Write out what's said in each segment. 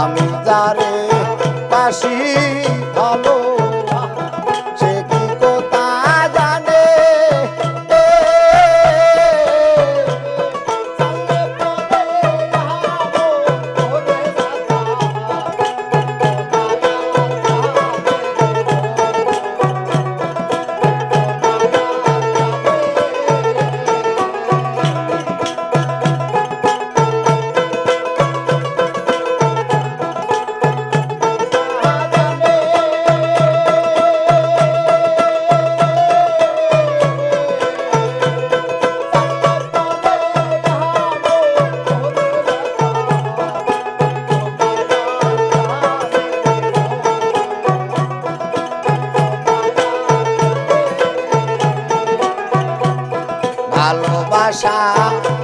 আমি যারে পাশি ভালো ভালোবাসা।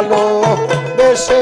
ভালো বেশে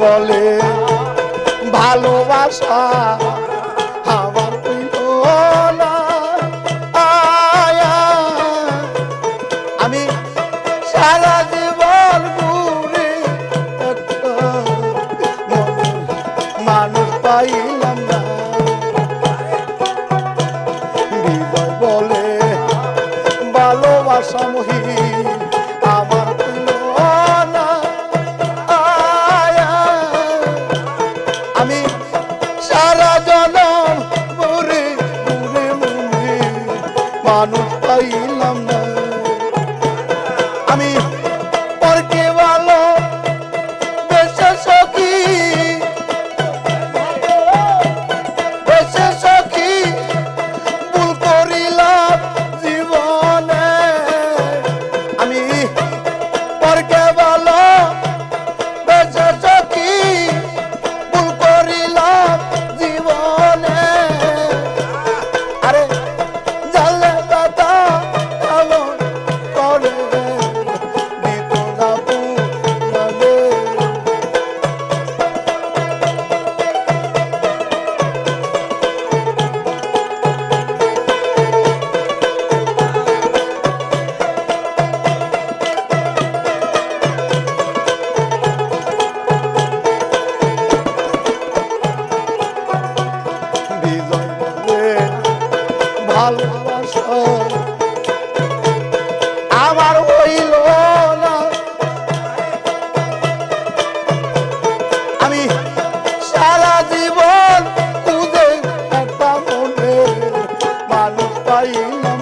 বলে ভালোবাসা আমার হইল আমি সারা জীবন খুঁজে একটা মনে মানুষ পাইলাম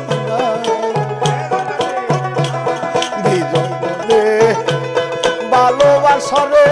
ভালোবাসরে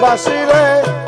দেশবাসী